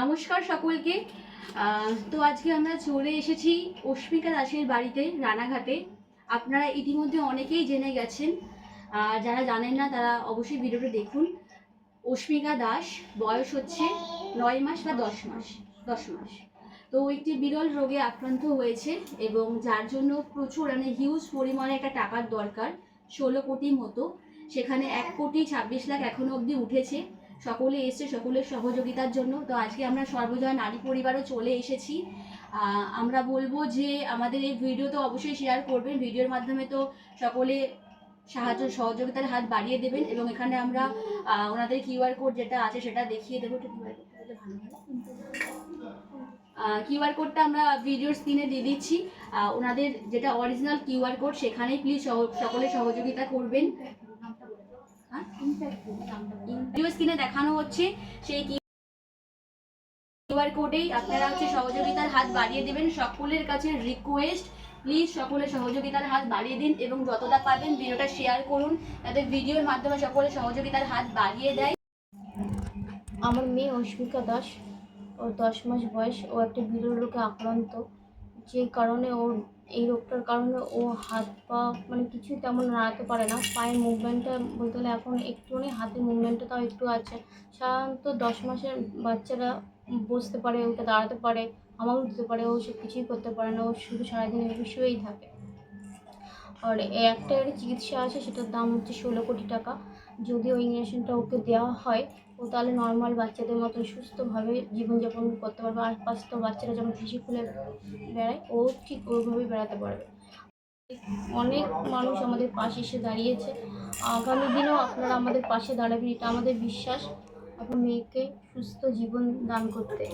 নমস্কার সকলকে। তো আজকে আমরা চলে এসেছি অস্মিকা দাসের বাড়িতে, রানাঘাটে। আপনারা ইতিমধ্যে অনেকেই জেনে গেছেন। আর যারা জানেন না, তারা অবশ্যই ভিডিওটা দেখুন। অস্মিকা দাস বয়স হচ্ছে নয় মাস বা দশ মাস দশ মাস। তো একটি বিরল রোগে আক্রান্ত হয়েছে এবং যার জন্য প্রচুর মানে হিউজ পরিমাণে একটা টাকার দরকার, ষোলো কোটি মতো। সেখানে এক কোটি ছাব্বিশ লাখ এখনও অবধি উঠেছে। সকলে এসছে, সকলের সহযোগিতার জন্য। তো আজকে আমরা সর্বজয়া নারী পরিবারও চলে এসেছি। আমরা বলব যে আমাদের এই ভিডিও তো অবশ্যই শেয়ার করবেন। ভিডিওর মাধ্যমে তো সকলে সাহায্য, সহযোগিতার হাত বাড়িয়ে দেবেন এবং এখানে আমরা ওনাদের কিউআর কোড যেটা আছে সেটা দেখিয়ে দেবো। কিউআর কোডটা আমরা ভিডিওর স্ক্রিনে দিয়ে দিচ্ছি। ওনাদের যেটা অরিজিনাল কিউআর কোড সেখানেই প্লিজ সকলে সহযোগিতা করবেন। স্ক্রিনে দেখানো হচ্ছে সেই কিউআর কোডেই আপনারা হচ্ছে সহযোগিতার হাত বাড়িয়ে দেবেন। সকলের কাছে রিকোয়েস্ট প্লিজ সকলে সহযোগিতার হাত বাড়িয়ে দিন এবং যতটা পারবেন ভিডিওটা শেয়ার করুন। যাতে ভিডিওর মাধ্যমে সকলে সহযোগিতার হাত বাড়িয়ে দেয়। আমার মেয়ে অস্মিকা দাস ওর দশ মাস বয়স। ও একটা বিরল রোগে আক্রান্ত যে কারণে ওর এই রোগটার কারণে ও হাত পা মানে কিছুই তেমন নাড়াতে পারে না। পায়ের মুভমেন্টটা বলতে গেলে এখন একটুখানি হাতের মুভমেন্টটা তাও একটু আছে। সাধারণত দশ মাসের বাচ্চারা বসতে পারে উঠে দাঁড়াতে পারে আমার উঠতে পারে, ও সে কিছুই করতে পারে না, ও শুধু সারাদিন এভাবে শুয়েই থাকে। আর একটা চিকিৎসা আছে সেটার দাম হচ্ছে ষোলো কোটি টাকা। যদি ওই ইঞ্জেকশনটা ওকে দেওয়া হয় ও তাহলে নর্মাল বাচ্চাদের মতো সুস্থভাবে জীবনযাপন করতে পারবে। আর তো বাচ্চারা যেমন হাসি খুলে বেড়ায়, ও ঠিক ওইভাবেই বেড়াতে পারবে। অনেক মানুষ আমাদের পাশে এসে দাঁড়িয়েছে। আগামী দিনেও আপনারা আমাদের পাশে দাঁড়াবেন, এটা আমাদের বিশ্বাস। আপনার মেয়েকে সুস্থ জীবন দান করতে।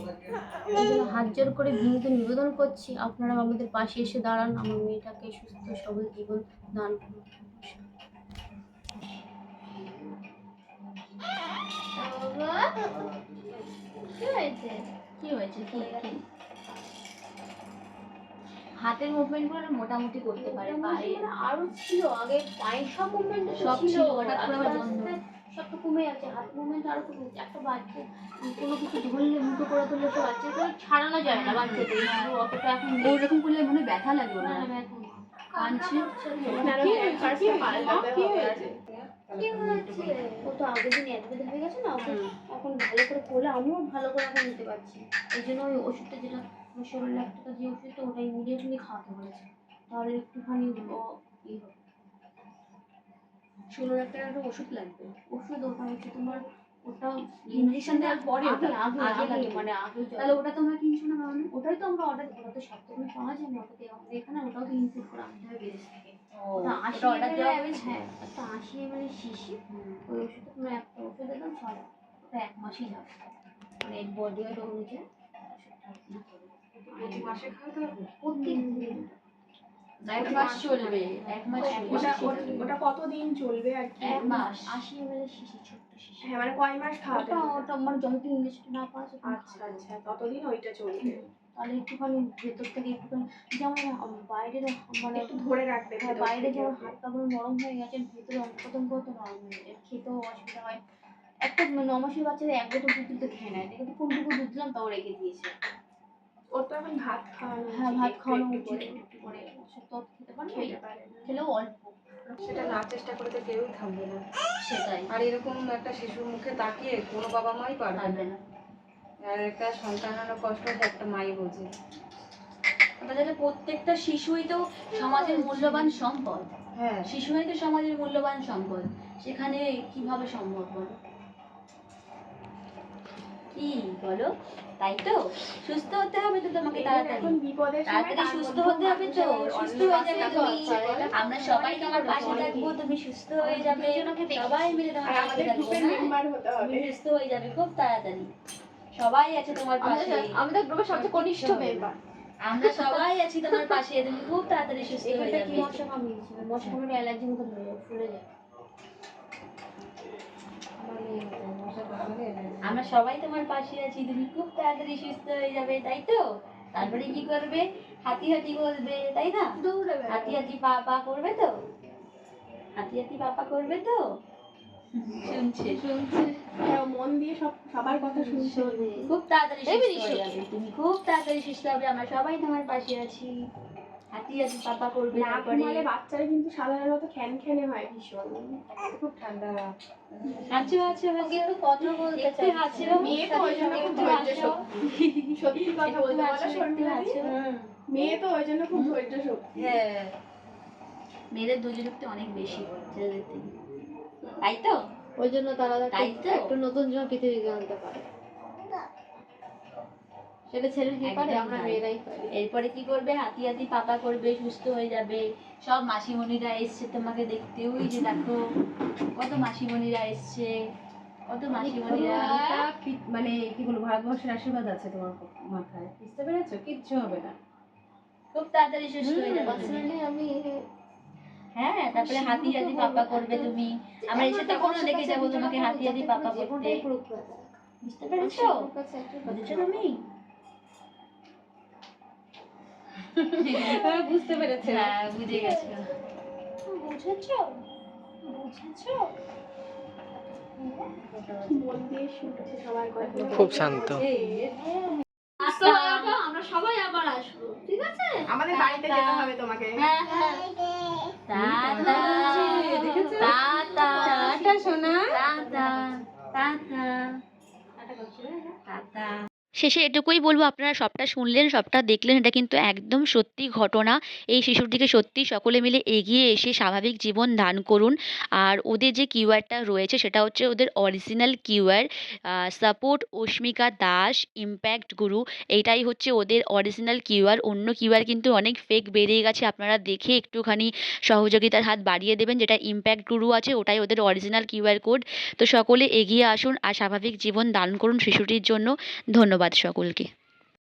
জন্য হাত জোর করে বিনীত নিবেদন করছি। আপনারা আমাদের পাশে এসে দাঁড়ান, আমার মেয়েটাকে সুস্থ, সবল জীবন দান করুন। কি হয়েছে কি হয়েছে কি কি হাতের মুভমেন্টগুলো মোটামুটি করতে পারে আরও ছিল আগে পায়ের সব মুভমেন্ট সব ছিল, হঠাৎ করে আবার বন্ধ। সব তো কমে যাচ্ছে হাত মুভমেন্ট আরও কমে যাচ্ছে একটা বাচ্চা কোনো কিছু ধরলে মুঠো করে ধরলে তো বাচ্চাকে ছাড়ানো যায় না বাচ্চাকে অতটা এখন ওরকম করলে মনে ব্যথা লাগে না, না। কাঁদছে। ও তো আগের দিন অ্যাডমিট হয়ে গেছে না? ওকে এখন ভালো করে কোলে আমিও ভালো করে এখন নিতে পারছি। এই জন্য ওই ওষুধটা যেটা ষোলো লাখ টাকা যে ওষুধটা ওটা ইমিডিয়েটলি খাওয়াতে বলেছে। তাহলে একটুখানি ও ই হবে। ষোলো লাখ টাকার একটা ওষুধ লাগবে। ওষুধ ওটা হচ্ছে তোমার ওটা ইঞ্জেকশন দেওয়ার পরে আগে ওটা? আগে আগে আগে লাগে। মানে আগে তাহলে ওটা তোমরা কিনছো না তাহলে ওটাই তো আমরা অর্ডার ওটা তো সপ্তাহে পাওয়া যায় না ওটাতে আমাদের এখানে ওটাও তো ইনপুট করা আনতে হবে। বিদেশ থেকে ওটা আশি অর্ডার দেওয়া হয়েছে। হ্যাঁ একটা আশি এমএল শিশি ওই ওষুধটা তোমরা একটা ওষুধ একদম ছয় ওটা এক মাসই যাবে মানে বডি ওয়েট অনুযায়ী। প্রত্যেক দিন এক মাস চলবে এক মাস ওটা ওটা কতদিন চলবে আর কি? এক মাস। আশি এমএল শিশি ছোট্ট শিশি হ্যাঁ মানে কয় মাস খাওয়াতে ওটা যতদিন ইংলিশটা না পাওয়া আচ্ছা আচ্ছা ততদিন ওইটা চলবে। তাহলে একটুখানি ভেতর থেকে একটুখানি যেমন বাইরের মানে একটু ধরে রাখবে হ্যাঁ, বাইরে যেমন হাত পাগুলো নরম হয়ে গেছে ভিতরে অঙ্কতঙ্ক তো নরম হয়ে যায় খেতেও অসুবিধা হয়। একটা ন মাসের বাচ্চাদের এক বোতল দুধ দিতে খেয়ে নেয়। দেখে তো কোনটুকু দুধ দিলাম তাও রেখে দিয়েছে। ওর তো এখন ভাত খাওয়ানো হ্যাঁ ভাত খাওয়ানো একটু উচিত করে। একটু করে ওষুধ তো খেতে পারে খেতে পারে। খেলেও অল্প। সেটা না চেষ্টা করে তো কেউই থাকবে না। সেটাই। আর এরকম একটা শিশুর মুখে তাকিয়ে কোনো বাবা মাই পারবে পারবে না। না আর একটা সন্তান হারানোর কষ্টটা একটা মাই বোঝে। তাহলে প্রত্যেকটা শিশুই তো সমাজের মূল্যবান সম্পদ। হ্যাঁ। শিশুরাই তো সমাজের মূল্যবান সম্পদ। সেখানে কীভাবে সম্ভব বলো? কি বলো? তাই তো? সুস্থ হতে হবে তো তোমাকে তাড়াতাড়ি। তাড়াতাড়ি সুস্থ হতে হবে তো? সুস্থ হয়ে যাবে তুমি। আমরা সবাই তোমার পাশে থাকব তুমি সুস্থ হয়ে যাবে। সবাই মিলে তোমার পাশে থাকব হ্যাঁ? সুস্থ হয়ে যাবে খুব তাড়াতাড়ি। সবাই আছে তোমার পাশে। আমাদের গ্রুপের সবচেয়ে কনিষ্ঠ মেম্বার। আমরা সবাই আছি তোমার পাশে তুমি খুব তাড়াতাড়ি সুস্থ হয়ে যাবে। মশা কামড়িয়েছিল মশা কামড়ে অ্যালার্জি মতো ফুলে যায়। আমরা সবাই তোমার পাশে আছি তুমি খুব তাড়াতাড়ি সুস্থ হয়ে যাবে তাই তো? তারপরে কি করবে? হাতি হাতি করবে তাই না? হাতি হাতি পা পা করবে তো? হাতি হাতি পা পা করবে তো? শুনছে শুনছে। মন দিয়ে সব সবার কথা শুনতে খুব তাড়াতাড়ি সুস্থ হয়ে যাবে তুমি খুব তাড়াতাড়ি সুস্থ হবে আমরা সবাই তোমার পাশে আছি। হাতি হাতি পাপা করবে না ঘুমালে বাচ্চারা কিন্তু সাধারণত খ্যান খ্যানে হয়। ভীষণ। খুব ঠান্ডা। হাঁচো হাঁচো হাঁচো। কিন্তু কথা বলতে একটু চাই হাঁচো মেয়ে তো ওই জন্য খুব ধৈর্য শক্তি। সত্যি কথা বলতে বলো শর্মিলা দি? মেয়ে তো ওই জন্য খুব ধৈর্য শক্তি। হ্যাঁ। মেয়েদের ধৈর্য শক্তি অনেক বেশি ছেলেদের থেকে। তাই তো? ওই জন্য তারা তাই তো? একটা নতুন জন্য পৃথিবীকে আনতে পারে। সেটা ছেলে কি পারে আমরা মেয়েরাই পারি এরপরে কি করবে? হাতি হাতি পাপা করবে সুস্থ হয়ে যাবে। সব মাসিমণিরা এসছে তোমাকে দেখতে। ওই যে দেখো কত মাসিমণিরা এসছে। কত মাসিমণিরা। মানে কি বলব ভারতবর্ষের আশীর্বাদ আছে তোমার মাথায়। বুঝতে পেরেছ? কিচ্ছু হবে না। খুব তাড়াতাড়ি সুস্থ হয়ে যাবে আমি হ্যাঁ তারপরে হাতি হাতি পাপা করবে তুমি। আমরা এসে তখনও দেখে যাব তোমাকে হাতি হাতি পাপা করতে। বুঝতে পেরেছ? বুঝেছ তুমি? বুঝতে পেরেছে। হ্যাঁ বুঝে গেছো। বুঝেছ? বুঝেছ? খুব শান্ত। আমরা সবাই আবার আসব ঠিক আছে? আমাদের বাড়িতে যেতে হবে তোমাকে। হ্যাঁ হ্যাঁ। সোনা। Tata tata. টাটা। শেষে এটুকুই বলব, আপনারা সবটা শুনলেন, সবটা দেখলেন, এটা কিন্তু একদম সত্যি ঘটনা। এই শিশুটিকে সত্যি সকলে মিলে এগিয়ে এসে স্বাভাবিক জীবন দান করুন। আর ওদের যে কিউআরটা রয়েছে, সেটা হচ্ছে ওদের original QR. Support Asmika Das, Impact Guru এইটাই হচ্ছে ওদের অরিজিনাল কিউআর। অন্য কিউআর কিন্তু অনেক ফেক বেরিয়ে গেছে, আপনারা দেখে একটুখানি সহযোগিতার হাত বাড়িয়ে দেবেন, যেটা ইম্প্যাক্ট গুরু আছে, ওটাই ওদের অরিজিনাল কিউআর কোড। তো সকলে এগিয়ে আসুন আর স্বাভাবিক জীবন দান করুন শিশুটির জন্য। ধন্যবাদ। সকলকে।